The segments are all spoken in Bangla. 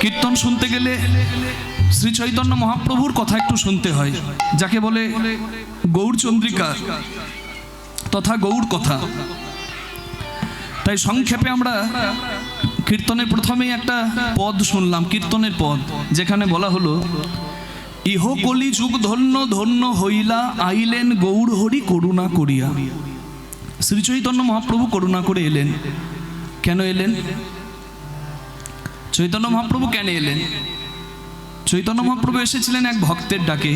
কীর্তন শুনতে গেলে শ্রী চৈতন্য মহাপ্রভুর কথা একটু শুনতে হয়, যাকে বলে গৌর চন্দ্রিকা তথা গৌর কথা। তাই সংক্ষেপে আমরা কীর্তনের প্রথমেই একটা পদ শুনলাম, কীর্তনের পদ, যেখানে বলা হলো, ইহ কলি যুগ ধন্য ধন্য হইলা, আইলেন গৌর হরি করুণা করিয়া। শ্রী চৈতন্য মহাপ্রভু করুণা করে এলেন। কেন এলেন? চৈতন্য মহাপ্রভু কেন এলেন? চৈতন্য মহাপ্রভু এসেছিলেন এক ভক্তের ডাকে।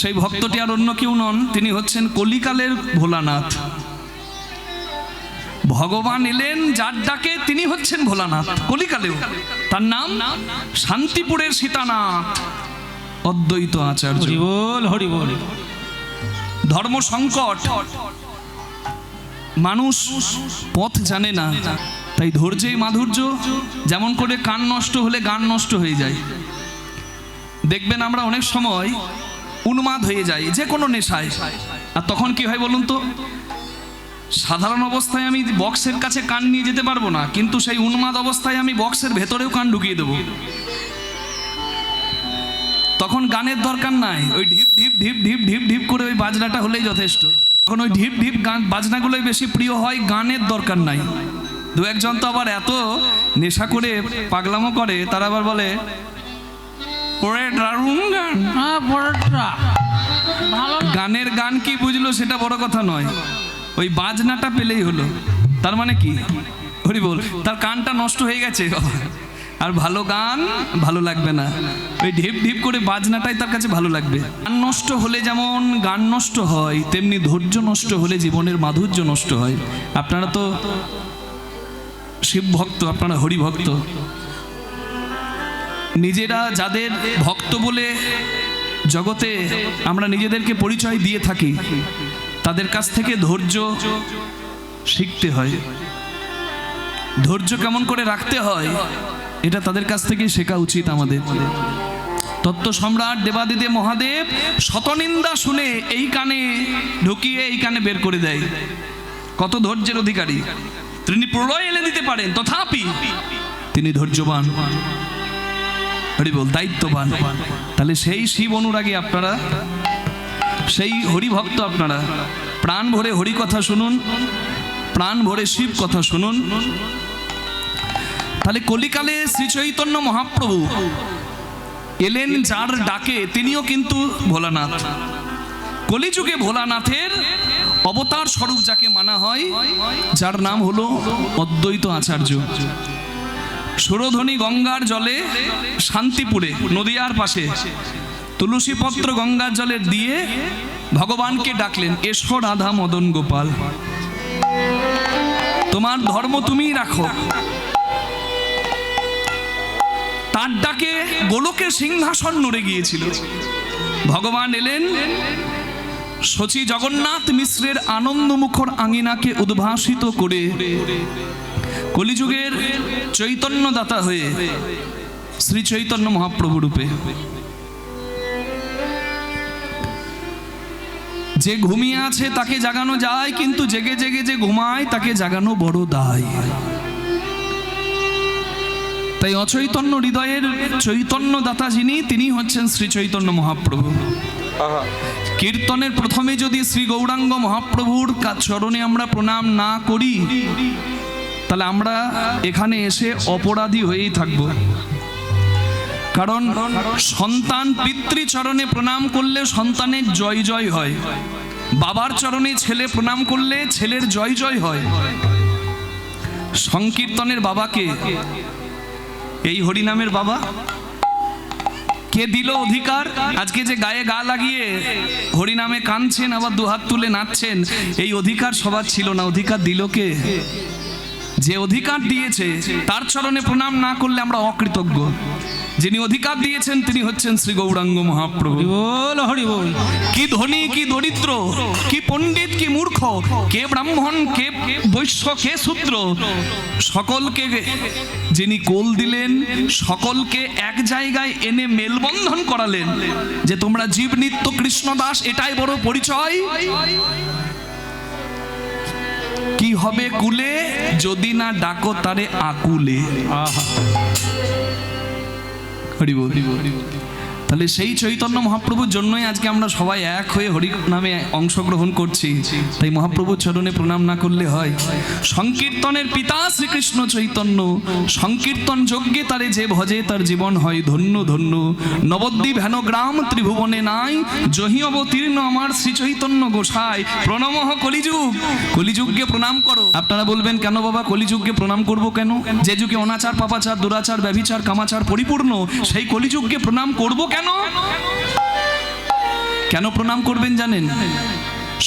সেই ভক্তটি আর অন্য কেউ নন তিনি হচ্ছেন কলিকালের ভোলানাথ। ভগবান এলেন যার ডাকে তিনি হচ্ছেন ভোলানাথ কলিকালেও। তার নাম শান্তিপুরের সীতানাথ অদ্বৈত আচার্য। হরি বল হরি বল। ধর্ম সংকট মানুষ পথ জানে না। তাই ধৈর্যই মাধুর্য, যেমন করে কান নষ্ট হলে গান নষ্ট হয়ে যায়। দেখবেন আমরা অনেক সময় উন্মাদ হয়ে যাই যে কোনো নেশায়। আর তখন কি হয় বলুন তো? সাধারণ অবস্থায় আমি বক্সের কাছে কান নিয়ে যেতে পারব না, কিন্তু সেই উন্মাদ অবস্থায় আমি বক্সের ভেতরেও কান ঢুকিয়ে দেবো। তখন গানের দরকার নাই, ওই ঢিপ ঢিপ ঢিপ ঢিপ ঢিপ ঢিপ করে ওই বাজনাটা হলেই যথেষ্ট। তখন ওই ঢিপ ঢিপ গান, বাজনাগুলোই বেশি প্রিয় হয়, গানের দরকার নাই। দু একজন তো আবার এত নেশা করে পাগলামো করে তারা আবার বলে হ্যাঁ। গানের গান কি বুঝলো সেটা বড় কথা নয়। ওই বাজনাটা পেলেই হলো। তার মানে কি? হরি বল তার কানটা নষ্ট হয়ে গেছে আর ভালো গান ভালো লাগবে না। ওই ঢিপ ঢিপ করে বাজনাটাই তার কাছে ভালো লাগবে। গান নষ্ট হলে যেমন গান নষ্ট হয় তেমনি ধৈর্য নষ্ট হলে জীবনের মাধুর্য নষ্ট হয়। আপনারা তো শিব ভক্ত আপনারা হরি ভক্ত নিজেরা যাদের ভক্ত বলে জগতে আমরা নিজেদেরকে পরিচয় দিয়ে থাকি, তাদের কাছ থেকে ধৈর্য শিখতে হয়। ধৈর্য কেমন করে রাখতে হয়, এটা তাদের কাছ থেকে শেখা উচিত আমাদের। তত্ত্ব সম্রাট দেবাদিদে মহাদেব শতনিন্দা শুনে এই কানে ঢুকিয়ে এই কানে বের করে দেয়। কত ধৈর্যের অধিকারী। তিনি প্রলয় এনে দিতে পারেন, তথাপি তিনি ধৈর্যবান। হরি বল, দায়িত্ববান। তাহলে সেই শিব অনুরাগী আপনারা, সেই হরি ভক্ত আপনারা, প্রাণ ভরে হরি কথা শুনুন, প্রাণ ভরে শিব কথা শুনুন। তাহলে কলিকালে শ্রী চৈতন্য মহাপ্রভু এলেন যার ডাকে, তিনিও কিন্তু ভোলানাথ। কলিযুগে ভোলানাথের অবতার স্বরূপ যাকে মানা হয়, যার নাম হলো অদ্বৈত আচার্য। সুরধ্বনি গঙ্গার জলে শান্তিপুরে, নদিয়ার পাশে তুলসী পত্র গঙ্গার জলে দিয়ে ভগবানকে ডাকলেন, এসো রাধা মদন গোপাল। তোমার ধর্ম তুমিই রাখো। তার ডাকে গোলকের সিংহাসন নড়ে গিয়েছিল। ভগবান এলেন শচী জগন্নাথ মিশ্রের আনন্দমুখর আঙিনাকে উদ্ভাসিত করে কলিযুগের চৈতন্য দাতা হয়ে শ্রী চৈতন্য মহাপ্রভু রূপে। যে ঘুমিয়ে আছে তাকে জাগানো যায়, কিন্তু জেগে জেগে যে ঘুমায়, তাকে জাগানো বড় দায়। তাই অচৈতন্য হৃদয়ের চৈতন্য দাতা যিনি, তিনি হচ্ছেন শ্রী চৈতন্য মহাপ্রভু। কীর্তনের প্রথমে যদি শ্রী গৌরাঙ্গ মহাপ্রভুর চরণে আমরা প্রণাম না করি, তাহলে আমরা এখানে এসে অপরাধী হয়েই থাকব। কারণ সন্তান পিতৃচরণে প্রণাম করলে সন্তানের জয় জয় হয়। বাবার চরণে ছেলে প্রণাম করলে ছেলের জয় জয় হয়। সংকীর্তনের বাবাকে, এই হরিনামের বাবা কে দিল অধিকার। আজকে যে গায়ে গা লাগিয়ে হরিনামে কাঁদছেন, আবার দুহাত তুলে নাচছেন, এই অধিকার সবার ছিল না। অধিকার দিল কে? যে অধিকার দিয়েছে তার চরণে প্রণাম না করলে আমরা অকৃতজ্ঞ। যিনি অধিকার দিয়েছেন তিনি হচ্ছেন শ্রী গৌরাঙ্গ মহাপ্রভু। কি ধনী কি দরিদ্র কি পণ্ডিত কি মূর্খ কে ব্রাহ্মণ কে বৈশ্য কে শূদ্র সকলকে যিনি কোল দিলেন সকলকে এক জায়গায় এনে মেলবন্ধন করালেন যে তোমরা জীব নিত্য কৃষ্ণদাস এটাই বড় পরিচয়। কি হবে কুলে? যদি না ডাকো তারে আকুলে। আহা। হরি বল। তাহলে সেই চৈতন্য মহাপ্রভুর জন্যই আজকে আমরা সবাই এক হয়ে হরি নামে অংশগ্রহণ করছি। তাই মহাপ্রভুর চরণে প্রণাম না করলে হয়। সংকীর্তনের পিতা শ্রীকৃষ্ণ চৈতন্য, সংকীর্তন যজ্ঞে তারে যে ভজে তার জীবন হয় ধন্য ধন্য। নবদ্বীপ হেন গ্রাম ত্রিভুবনে নাই জহি অবতীর্ণ আমার শ্রী চৈতন্য গোসাই। প্রণমহ কলিযুগ কলিযুগকে প্রণাম করো। আপনারা বলবেন, কেন বাবা কলিযুগকে প্রণাম করব কেন? যে যুগে অনাচার, পাপাচার, দুরাচার, ব্যভিচার, কামাচার পরিপূর্ণ, সেই কলিযুগকে প্রণাম করব কেন? কেন? কেন প্রণাম করবেন জানেন?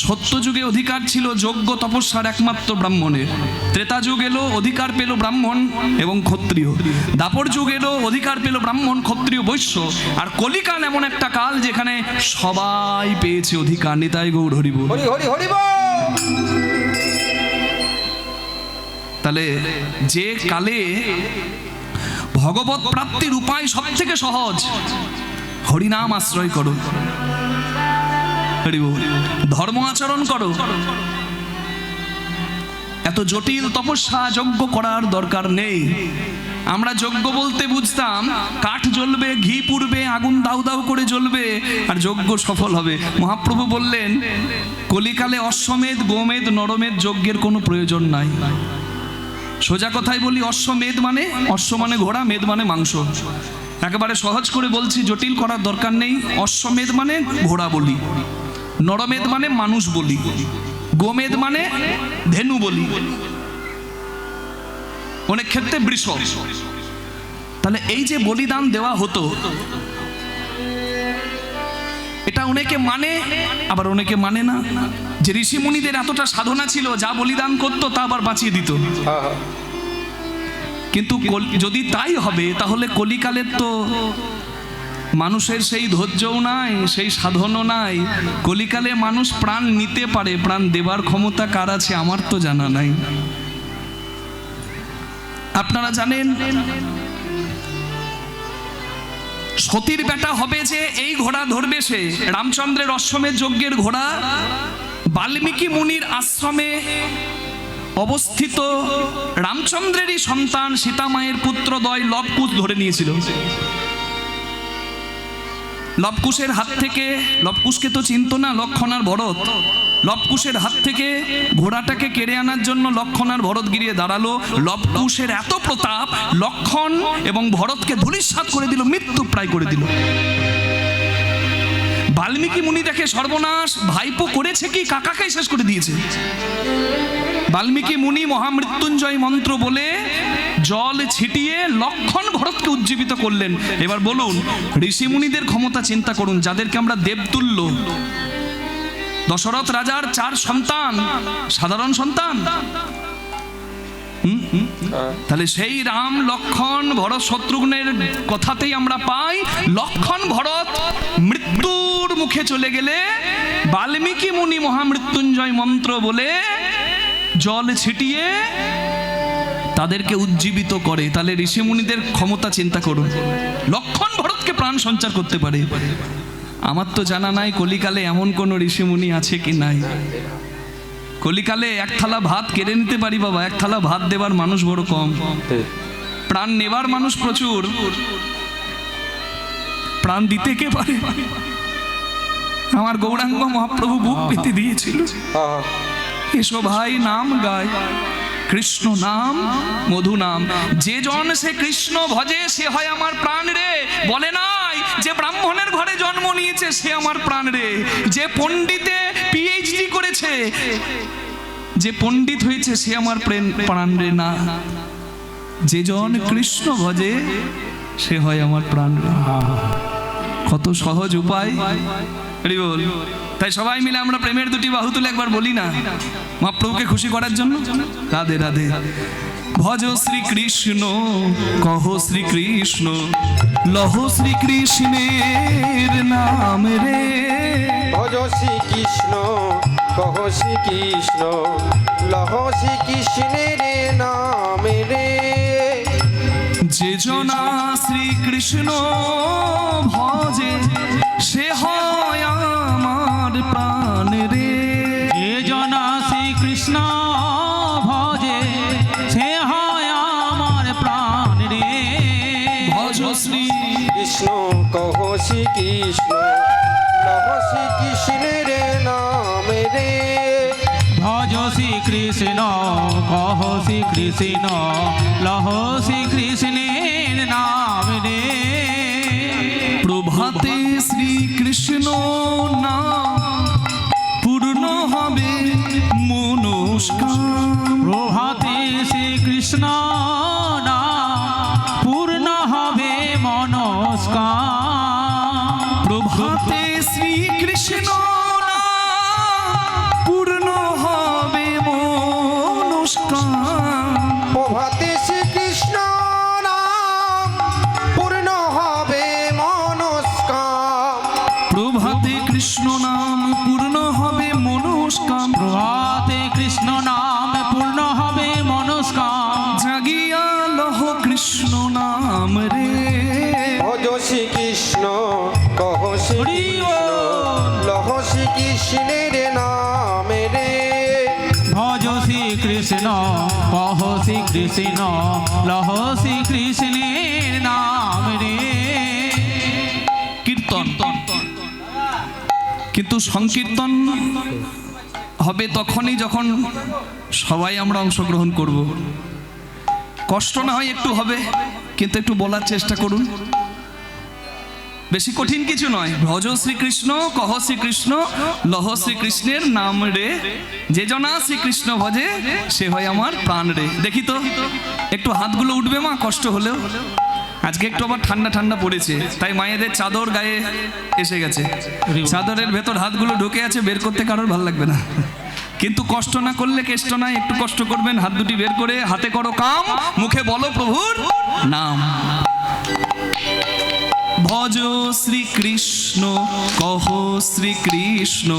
সত্য যুগে অধিকার ছিল যোগ্য তপস্যার একমাত্র ব্রাহ্মণের। ত্রেতা যুগ এলো অধিকার পেল ব্রাহ্মণ এবং ক্ষত্রিয়। দাপর যুগ এলো অধিকার পেল ব্রাহ্মণ ক্ষত্রিয় বৈশ্য। আর কলিকাল এমন একটা কাল যেখানে সবাই পেয়েছে অধিকার। নিতাই গৌর হরিব তাহলে যে কালে ভগবত প্রাপ্তির উপায় সব থেকে সহজ হরিনাম আশ্রয় করো। ধর্ম আচরণ করো। এত জটিল তপস্যা যজ্ঞ করার দরকার নেই। আমরা যজ্ঞ বলতে বুঝতাম, কাঠ জ্বলবে, ঘি পুড়বে, আগুন দাউ দাউ করে জ্বলবে, আর যজ্ঞ সফল হবে। মহাপ্রভু বললেন, কলিকালে অশ্বমেধ গোমেদ নরমেদ যজ্ঞের কোনো প্রয়োজন নাই। সোজা কথাই বলি, অশ্বমেধ মানে অশ্ব মানে ঘোড়া মেদ মানে মাংস। একেবারে সহজ করে বলছি, জটিল করার দরকার নেই। অশ্বমেধ মানে ঘোড়া বলি নরমেদ মানে মানুষ বলি গোমেদ মানে ধেনু বলি। অনেক ক্ষেত্রে বৃষ। তাহলে এই যে বলিদান দেওয়া হতো, এটা অনেকে মানে আবার অনেকে মানে না। যে ঋষি মুনিদের এতটা সাধনা ছিল, যা বলিদান করতো, তা আবার বাঁচিয়ে দিত। হ্যাঁ হ্যাঁ। কিন্তু যদি তাই হবে, তাহলে কলিকালের তো মানুষের সেই ধৈর্যও নাই, সেই সাধনও নাই। কলিকালে মানুষ প্রাণ নিতে পারে, প্রাণ দেবার ক্ষমতা কার আছে আমার তো জানা নাই। আপনারা জানেন, সতীর বেটা হবে যে এই ঘোড়া ধরবে সে। রামচন্দ্রের অশ্বমের যজ্ঞের ঘোড়া বাল্মীকি মুনির আশ্রমে অবস্থিত রামচন্দ্রেরই সন্তান সীতামায়ের পুত্রদয় লবকুশ ধরে নিয়েছিল। লবকুশের হাত থেকে, লবকুশকে তো চিনত না লক্ষণ আর ভরত। লবকুশের হাত থেকে ঘোড়াটাকে কেড়ে আনার জন্য লক্ষণ আর ভরত গিরিয়ে দাঁড়াল। লবকুশের এত প্রতাপ, লক্ষণ এবং ভরতকে ধূলিসাৎ করে দিল, মৃত্যু প্রায় করে দিল। বাল্মীকি মুনি দেখে সর্বনাশ, ভাইপো করেছে কি কাকাকে শেষ করে দিয়েছে। বাল্মীকি মুনি মহামৃত্যুঞ্জয় মন্ত্র বলে জল ছিটিয়ে লক্ষণ ভরতকে উজ্জীবিত করলেন। এবার বলুন, ঋষি মুনিদের ক্ষমতা চিন্তা করুন, যাদেরকে আমরা দেবতুল্য। দশরথ রাজার চার সন্তান, সাধারণ সন্তান। তাহলে সেই রাম লক্ষণ ভরত শত্রুঘ্নের কথাতেই আমরা পাই, লক্ষণ ভরত মৃত্যুর মুখে চলে গেলে বাল্মীকি মুনি মহামৃত্যুঞ্জয় মন্ত্র বলে জল ছিটিয়ে তাদেরকে উজ্জীবিত করে। তাহলে ঋষি মুনিদের ক্ষমতা চিন্তা করুন। লক্ষণ ভরতকে প্রাণ সঞ্চার করতে পারে। আমার তো জানা নাই কলিকালে এমন কোন ঋষি মুনি আছে কি নাই। কলিকালে এক থালা ভাত কেড়ে নিতে পারি বাবা, এক থালা ভাত দেবার মানুষ বড় কম। প্রাণ নেবার মানুষ প্রচুর। প্রাণ দিতে কে পারে? আমার গৌরাঙ্গ মহাপ্রভু বুক পেতে দিয়েছিল। হ্যাঁ হ্যাঁ। এসো ভাই নাম গায়। কৃষ্ণ নাম, মধু নাম। যে জন সে কৃষ্ণ ভজে, সে হয় আমার প্রাণ রে। বলে নাই যে ব্রাহ্মণের ঘরে জন্ম নিয়েছে, সে আমার প্রাণ রে। যে পণ্ডিতে পিএইচডি করেছে, যে পণ্ডিত হয়েছে, সে আমার প্রেম প্রাণ রে না। যে জন কৃষ্ণ ভজে, সে হয় আমার প্রাণ কত সহজ উপায়। বল। তাই সবাই মিলে আমরা প্রেমের দুটি বাহু তুলে একবার বলি না? মহাপ্রভুকে খুশি করার জন্য? রাধে রাধে। ভজ শ্রী কৃষ্ণ কহ শ্রী কৃষ্ণ লহ শ্রী কৃষ্ণের নাম রে। ভজ শ্রী কৃষ্ণ কহ শ্রী কৃষ্ণ লহ শ্রী কৃষ্ণের নামে রে। যে জনা শ্রীকৃষ্ণ ভজে সে হয় কহ শ্রীকৃষ্ণ কৃষ্ণ লহ শ্রী কৃষ্ণের নাম রে। ভজ শ্রীকৃষ্ণ কহ শ্রীকৃষ্ণ লহ শ্রীকৃষ্ণের নাম রে। প্রভাতে শ্রীকৃষ্ণ নাম কৃষ্ণ নাম পূর্ণ হবে মনস্কাম কিন্তু সংকীর্তন হবে তখনই যখন সবাই আমরা অংশগ্রহণ করব। কষ্ট না হয় একটু হবে, কিন্তু একটু বলার চেষ্টা করুন। বেশি কঠিন কিছু নয়। ভজ শ্রীকৃষ্ণ, কহ শ্রীকৃষ্ণ, লহ শ্রীকৃষ্ণের নাম রে। যে জনা শ্রীকৃষ্ণ ভজে, সে হয় আমার প্রাণ রে। দেখি তো, একটু হাতগুলো উঠবে মা, কষ্ট হলেও। আজকে একটু আবার ঠান্ডা ঠান্ডা পড়েছে, তাই মায়েদের চাদর গায়ে এসে গেছে। চাদরের ভেতর হাতগুলো ঢুকে আছে, বের করতে কারোর ভালো লাগবে না। কিন্তু কষ্ট না করলে কেষ্ট নাই একটু কষ্ট করবেন, হাত দুটি বের করে হাতে করো কাম, মুখে বলো প্রভুর নাম। ভজ শ্রীকৃষ্ণ কহ শ্রীকৃষ্ণ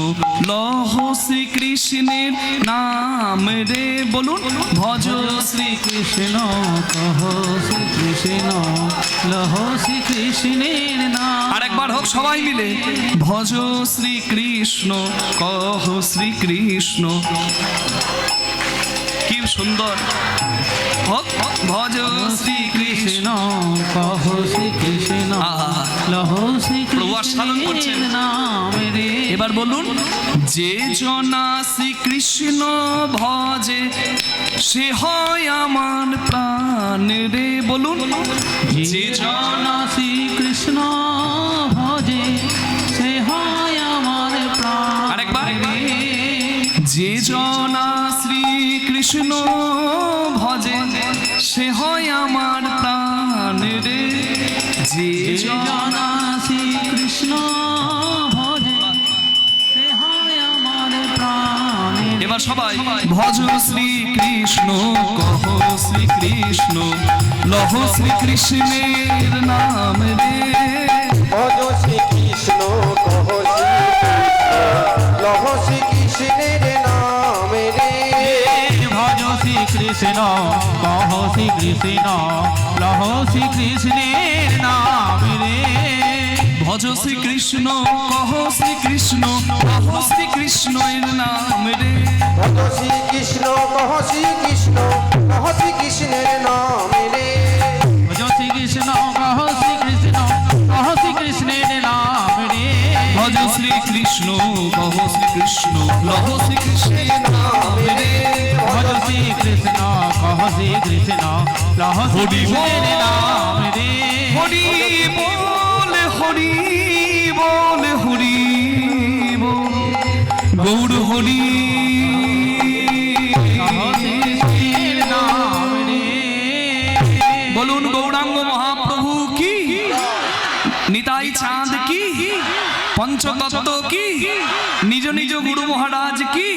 লহ শ্রীকৃষ্ণের নাম রে বলুন। ভজ শ্রী কৃষ্ণ কহ শ্রী কৃষ্ণ লহ শ্রীকৃষ্ণের নাম। আরেকবার হোক সবাই মিলে। ভজ শ্রীকৃষ্ণ কহ শ্রীকৃষ্ণ। সুন্দর। ভজ শ্রীকৃষ্ণ। কৃষ্ণ কহ শ্রী কৃষ্ণ লহ শ্রী প্রভু আস্বাদন করছেন। নাম রে। এবার বলুন যে জনা শ্রীকৃষ্ণ ভজে সে হয় আমার প্রাণ রে। বলুন যে জনা শ্রী কৃষ্ণ ভজে সে হয় আমার প্রাণ আরেকবার। যে জনা শ্রীকৃষ্ণ ভজে সে হয় আমার প্রাণ রে। যে যে জন জনা শ্রী কৃষ্ণ ভজে সে হয় আমার প্রাণ এবার সবাই। ভজ শ্রীকৃষ্ণ কহ শ্রীকৃষ্ণ লহ শ্রী কৃষ্ণের নাম রে। ভজ শ্রীকৃষ্ণ কহ শ্রীকৃষ্ণ লহ শ্রীকৃষ্ণের কৃষ্ণ কহ শ্রী কৃষ্ণ লহ শ্রী কৃষ্ণের নাম রে। ভজ শ্রী কৃষ্ণ কহ শ্রী শ্রীকৃষ্ণ কহ শ্রীকৃষ্ণের নাম রে। ভজ শ্রী কৃষ্ণ কহ শ্রী শ্রীকৃষ্ণ কহ শ্রীকৃষ্ণের নাম রে। ভজ শ্রী কৃষ্ণ কহ শ্রী শ্রীকৃষ্ণ কহ শ্রীকৃষ্ণ লহ শ্রীকৃষ্ণের নাম। রে ভজ শ্রী কৃষ্ণ কহ শ্রী কৃষ্ণ লহ শ্রী কৃষ্ণের নাম। রে হরি বল হরি বল হরি বল। গৌর হরি পঞ্চতত্ত্ব কি? নিজ নিজ গুরু মহারাজ কি?